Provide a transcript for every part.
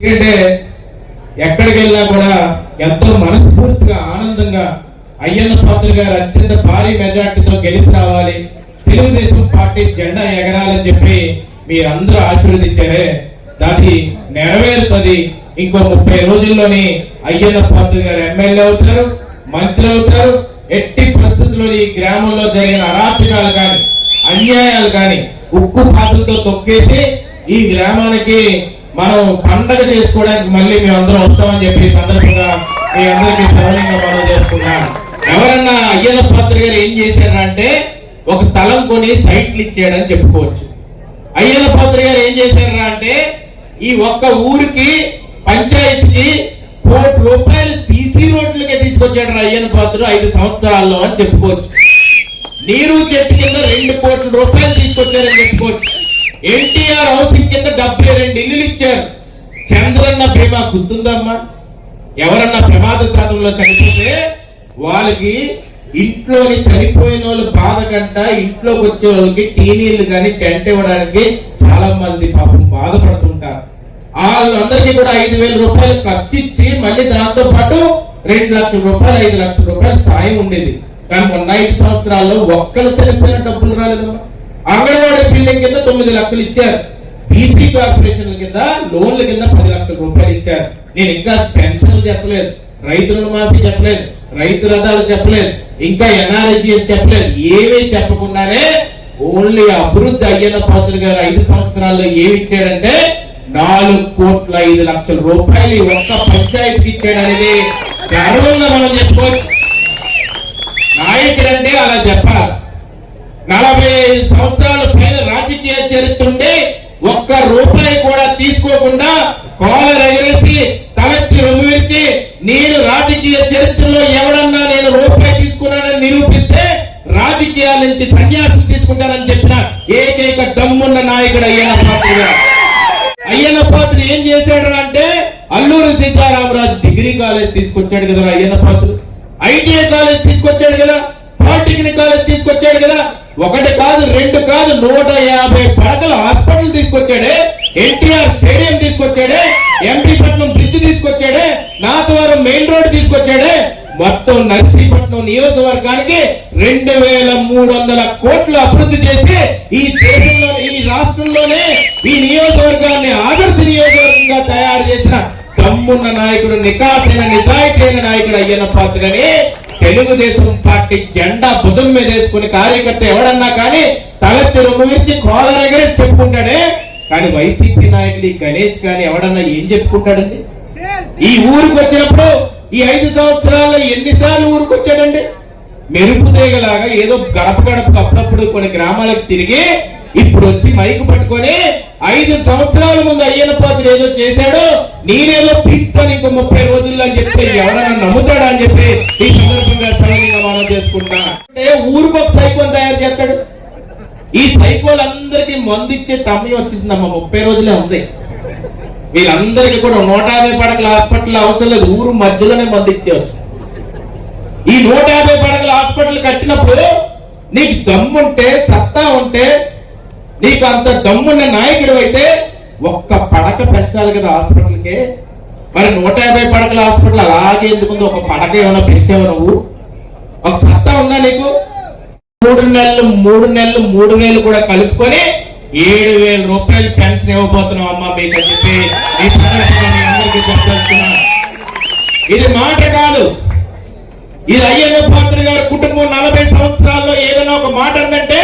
ఎందుకంటే ఎక్కడికి వెళ్ళినా కూడా ఎంతో మనస్ఫూర్తిగా ఆనందంగా అయ్యన్న పాత్ర గారు అత్యంత భారీ మెజార్టీతో గెలిచి రావాలి. తెలుగుదేశం పార్టీ జెండా ఎగరాలని చెప్పి మీరందరూ ఆశీర్వదించారే. దాది నెరవేరుతుంది. ఇంకో ముప్పై రోజుల్లోని అయ్యన్న పాత్ర గారు ఎమ్మెల్యే అవుతారు మంత్రి అవుతారు. ఎట్టి పరిస్థితుల్లో ఈ గ్రామంలో జరిగిన అరాచకాలు కానీ అన్యాయాలు కానీ ఉక్కు పాత్రతో తొక్కేసి ఈ గ్రామానికి మనం పండగ చేసుకోవడానికి మళ్ళీ మేము అందరం వస్తామని చెప్పి సందర్భంగా మీ అందరికీ సరళంగా మనం చేసుకున్నాం ఎవరన్నా అయ్యన్న పాత్ర గారు ఏం చేశారంటే ఒక స్థలం కొని సైట్లు ఇచ్చాడని చెప్పుకోవచ్చు. అయ్యన్న పాత్ర గారు ఏం చేశారా అంటే ఈ ఒక్క ఊరికి పంచాయతీకి కోటి రూపాయలు సీసీ రోడ్లకే తీసుకొచ్చాడు అయ్యన్న పాత్ర ఐదు సంవత్సరాల్లో అని చెప్పుకోవచ్చు. నీరు చెట్టు కింద రెండు కోట్ల రూపాయలు తీసుకొచ్చారని చెప్పుకోవచ్చు. ఎన్టీఆర్ హౌసింగ్ కింద డెబ్బై రెండు ఇల్లులు ఇచ్చారు. చంద్రన్న బీమా గుర్తుందమ్మా? ఎవరన్నా ప్రమాద శాతంలో చనిపోతే వాళ్ళకి ఇంట్లోని చనిపోయిన వాళ్ళు బాధ కంట ఇంట్లోకి వచ్చే వాళ్ళకి టీవీలు కానీ టెంట్ ఇవ్వడానికి చాలా మంది పాపం బాధపడుతుంటారు. వాళ్ళందరికీ కూడా ఐదు వేల రూపాయలు ఖర్చు ఇచ్చి మళ్ళీ దాంతో పాటు రెండు లక్షల రూపాయలు ఐదు లక్షల రూపాయలు సాయం ఉండేది. కానీ మొన్న ఐదు సంవత్సరాల్లో ఒక్కరు చనిపోయిన డబ్బులు రాలేదమ్మా. అంగన్వాడీ బిల్డింగ్ కింద తొమ్మిది లక్షలు ఇచ్చారు. బీసీ కార్పొరేషన్ కింద లోన్ల కింద పది లక్షల రూపాయలు ఇచ్చారు. నేను ఇంకా పెన్షన్లు చెప్పలేదు రైతు రుణమాఫీ చెప్పలేదు రైతు రథాలు చెప్పలేదు ఇంకా ఎన్ఆర్ఐజిఎస్ చెప్పలేదు. ఏమీ చెప్పకుండానే ఓన్లీ అభివృద్ధి అయ్యన్న పాత్ర గారు ఐదు సంవత్సరాల్లో ఏమి ఇచ్చాడంటే నాలుగు కోట్ల ఐదు లక్షల రూపాయలు ఒక్క పంచాయతీకి ఇచ్చాడనేది గర్వంగా మనం చెప్పుకోవచ్చు. నాయకుడంటే అలా చెప్పాలి. నలభై ఐదు సంవత్సరాల పైన రాజకీయ చరిత్ర ఉండి ఒక్క రూపాయి కూడా తీసుకోకుండా కాలర్ ఎగరేసి తలెత్తి రొమ్మిర్చి నేను రాజకీయ చరిత్రలో ఎవడన్నా నేను రూపాయి తీసుకున్నానని నిరూపిస్తే రాజకీయాల నుంచి సన్యాసం తీసుకుంటానని చెప్పిన ఏకైక దమ్మున్న నాయకుడు అయ్యన పాత్ర అయ్యన పాత్ర ఏం చేశాడు అంటే అల్లూరు సీతారామరాజు డిగ్రీ కాలేజ్ తీసుకొచ్చాడు కదా అయ్యన పాత్ర ఐటీఐ కాలేజ్ తీసుకొచ్చాడు కదా. పాలిటెక్నిక్ తీసుకొచ్చాడు కదా. ఒకటి కాదు రెండు కాదు నూట యాభై పడకల హాస్పిటల్ తీసుకొచ్చాడే ఎన్టీఆర్ స్టేడియం తీసుకొచ్చాడే ఎంపీపట్నం బ్రిడ్జ్ తీసుకొచ్చాడే నాతవరం మెయిన్ రోడ్ తీసుకొచ్చాడే. మొత్తం నర్సీపట్నం నియోజకవర్గానికి రెండు వేల మూడు వందల కోట్లు అభివృద్ధి చేసి ఈ దేశంలో ఈ రాష్ట్రంలోనే ఈ నియోజకవర్గాన్ని ఆదర్శ నియోజకవర్గంగా తయారు చేసిన తమ్మున్న నాయకుడు నికాసైన నిజాయితీ అయిన నాయకుడు అయ్యన్న పాత్రని తెలుగుదేశం పార్టీ జెండా భుజం మీద వేసుకుని కార్యకర్త ఎవడన్నా కానీ తలెత్తి రొమ్ము విరిచి కోలర్ ఎగరేసి చెప్పుకుంటాడే. కానీ వైసీపీ నాయకులు ఈ గణేష్ కానీ ఎవడన్నా ఏం చెప్పుకుంటాడండి? ఈ ఊరికి వచ్చినప్పుడు ఈ ఐదు సంవత్సరాల్లో ఎన్నిసార్లు ఊరికి వచ్చాడండి? మెరుపు తీగలాగా ఏదో గడప గడపకు అప్పుడప్పుడు కొన్ని గ్రామాలకు తిరిగి ఇప్పుడు వచ్చి మైకు పట్టుకొని ఐదు సంవత్సరాల ముందు అయ్యన పాత్ర ఏదో చేశాడో నేనేదో పీక్తాను ఇంకో ముప్పై రోజుల్లో అని చెప్తే ఎవడన్నా నమ్ముతాడా అని చెప్పి ఈ సందర్భంగా సౌర్యంగా మనం చేసుకుంటా. అంటే ఊరికి ఒక సైకోని తయారు చేస్తాడు? ఈ సైకోలు అందరికి మందు ఇచ్చే సమయం అమ్మ ముప్పై రోజులే ఉంది. వీళ్ళందరికీ కూడా నూట యాభై పడకల హాస్పిటల్ అవసరం లేదు ఊరు మధ్యలోనే మందు ఇచ్చేవచ్చు ఈ నూట యాభై పడకల హాస్పిటల్ కట్టినప్పుడు నీకు దమ్ముంటే సత్తా ఉంటే నీకు అంత దమ్మున్న నాయకుడు అయితే ఒక్క పడక పెంచాలి కదా హాస్పిటల్కి? మరి నూట యాభై పడకల హాస్పిటల్ అలాగే ఎందుకుంది ఒక పడక ఏమైనా పెంచావు నువ్వు? ఒక సత్తా ఉందా నీకు? మూడు నెలలు మూడు నెలలు మూడు వేలు కూడా కలుపుకొని ఏడు వేల రూపాయలు పెన్షన్ ఇవ్వబోతున్నాం అమ్మా మీకు అని చెప్పి ఈ సందర్భంగా అందరికీ చెప్పదలుచుకున్నాను. ఇది మాట కాదు. ఇది అయ్యన్న పాత్ర గారి కుటుంబం నలభై సంవత్సరాల్లో ఏదైనా ఒక మాట ఉందంటే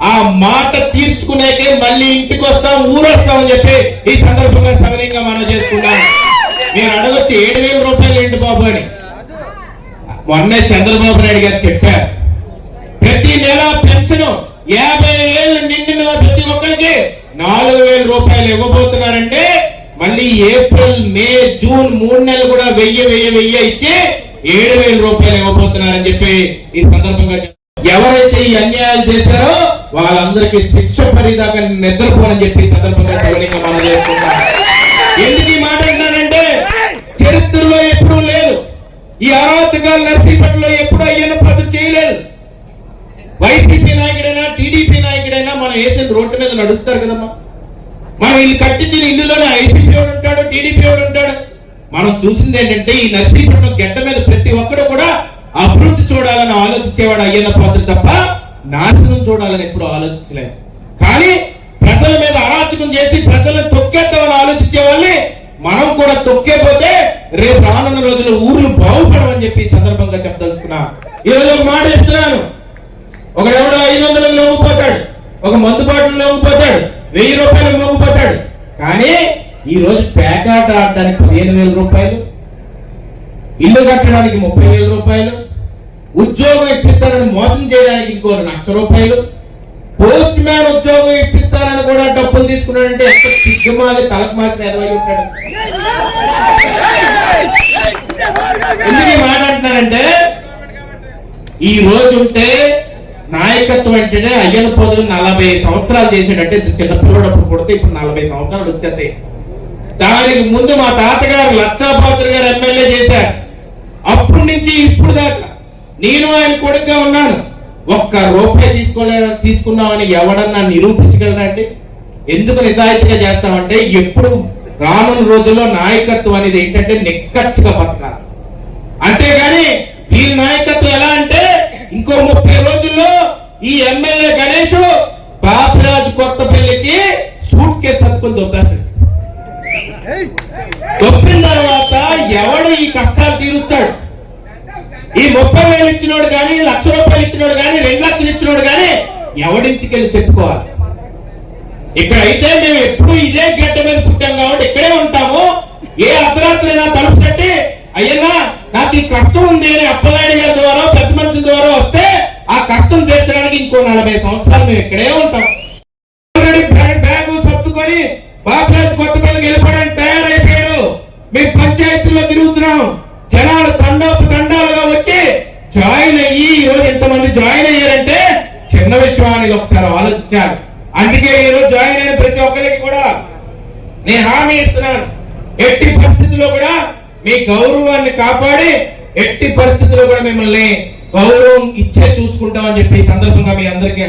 ఆ మాట తీర్చుకునేకే మళ్ళీ ఇంటికి వస్తాం ఊరొస్తామని చెప్పి ఈ సందర్భంగా సవినయంగా మనం చేసుకున్నాం మీరు అడగొచ్చు ఏడు వేల రూపాయలు ఏంటి బాబు అని. మొన్నే చంద్రబాబు నాయుడు గారు చెప్పారు. ప్రతి నెల పెన్షన్ యాభై ఏళ్ళు నిండిన ప్రతి ఒక్కరికి నాలుగు వేల రూపాయలు ఇవ్వబోతున్నారంటే మళ్ళీ ఏప్రిల్ మే జూన్ మూడు నెలలు కూడా వెయ్యి వెయ్యి వెయ్యి ఇచ్చి ఏడు వేల రూపాయలు ఇవ్వబోతున్నారని చెప్పి ఈ సందర్భంగా ఎవరైతే ఈ అన్యాయాలు చేశారో వాళ్ళందరికీ శిక్ష పడేదాకా నిద్రపోనని చెప్పి సందర్భంగా మనం చేసుకుంటాం ఎందుకు ఈ మాట అంటున్నానంటే చరిత్రలో ఎప్పుడూ లేదు. ఈ అరాచకాలు నర్సీపట్లో ఎప్పుడు అయ్యన్న పద్ధతి చేయలేదు. వైసీపీ నాయకుడైనా టీడీపీ నాయకుడైనా మనం వేసిన రోడ్డు మీద నడుస్తారు కదమ్మా. మనం వీళ్ళు కట్టించిన ఇల్లులోనే ఐసీపీ వాడు ఉంటాడు టీడీపీ వాడు ఉంటాడు. మనం చూసింది ఏంటంటే ఈ నర్సీపురం గడ్డ మీద ప్రతి ఒక్కడు కూడా అభివృద్ధి చూడాలని ఆలోచించేవాడు అయ్యన్న పాత్ర తప్ప నాశనం చూడాలని ఎప్పుడు ఆలోచించలేదు. కానీ ప్రజల మీద అరాచకం చేసి ప్రజలను తొక్కేద్దామని ఆలోచించే వాళ్ళని మనం కూడా తొక్కేపోతే రేపు రానున్న రోజుల్లో ఊర్లు బాగుపడమని చెప్పి సందర్భంగా చెప్పదలుచుకున్నా. ఈ రోజు ఒక మాట చెప్తున్నాను. ఒకడెవడో ఐదు వందలకు లొంగిపోతాడు. ఒక మందు బాటిల్ లొంగిపోతాడు. వెయ్యి రూపాయలు లొంగిపోతాడు. కానీ ఈ రోజు పేకాట ఆడడానికి పదిహేను వేల రూపాయలు ఇల్లు కట్టడానికి ముప్పై వేల రూపాయలు ఉద్యోగం ఇప్పిస్తారని మోసం చేయడానికి ఇంకో లక్ష రూపాయలు. పోస్ట్ మ్యాన్ ఉద్యోగం ఇప్పిస్తారని కూడా డబ్బులు తీసుకున్నాడంటే ఎంత సిగ్గుమాలి తలకు మాత్రం ఎదవై ఉంటాడు. ఎందుకు ఈ మాట ఈ రోజు ఉంటే నాయకత్వం అంటేనే అయ్యన పొదులు నలభై సంవత్సరాలు చేసాడంటే ఇంత చిన్న పిల్లడప్పుడు పుడితే ఇప్పుడు నలభై సంవత్సరాలు వచ్చేస్తాయి. దానికి ముందు మా తాతగారు లక్షాపాత్ర గారు ఎమ్మెల్యే చేశారు. అప్పటి నుంచి ఇప్పుడు దాకా నేను ఆయన కొడుకుగా ఉన్నాను. ఒక్క రూపాయి తీసుకోలే తీసుకున్నామని ఎవడన్నా నిరూపించగలరండి ఎందుకు నిజాయితీగా చేస్తామంటే ఎప్పుడు రానున్న రోజుల్లో నాయకత్వం అనేది ఏంటంటే నిక్కచ్చిగా బతకాలి. అంతేగాని వీరి నాయకత్వం ఎలా అంటే ఇంకో ముప్పై రోజుల్లో ఈ ఎమ్మెల్యే గణేష్ బాపిరాజు కొత్తపల్లికి సూట్ కేసు సత్తుకుని దొబ్బేస్తాడు. ఇచ్చినోడు కానీ లక్ష రూపాయలు ఇచ్చినోడు కానీ రెండు లక్షలు ఇచ్చినోడు కానీ ఎవడింటికి వెళ్ళి చెప్పుకోవాలి. ఇక్కడైతే మేము ఎప్పుడు ఇదే గడ్డ మీద పుట్టాం కాబట్టి ఇక్కడే ఉంటాము. ఏ అర్ధరాత్రి నా తలుపు తట్టి అయ్యన్నా నాకు ఈ కష్టం ఉంది అని అప్పలాడి గారి ద్వారా పెద్ద మనుషుల ద్వారా వస్తే ఆ కష్టం తీర్చడానికి ఇంకో నలభై సంవత్సరాలు మేము ఇక్కడే ఉంటాం. బ్యాగ్ బ్యాగు సర్దుకొని బాబురాజు కొత్త పిల్లకి వెళ్ళిపోవడానికి తయారైపోయాడు. మేము పంచాయతీల్లో తిరుగుతున్నాం. జనాలు తండోపు తండ జాయిన్ అయ్యి ఈ రోజు ఎంతమంది జాయిన్ అయ్యారంటే చిన్న విషయం అనేది ఒకసారి ఆలోచించాలి. అందుకే ఈ రోజు జాయిన్ అయిన ప్రతి ఒక్కరికి కూడా నేను హామీ ఇస్తున్నాను. ఎట్టి పరిస్థితుల్లో కూడా మీ గౌరవాన్ని కాపాడి ఎట్టి పరిస్థితుల్లో కూడా మిమ్మల్ని గౌరవం ఇచ్చే చూసుకుంటామని చెప్పి సందర్భంగా మీ అందరికీ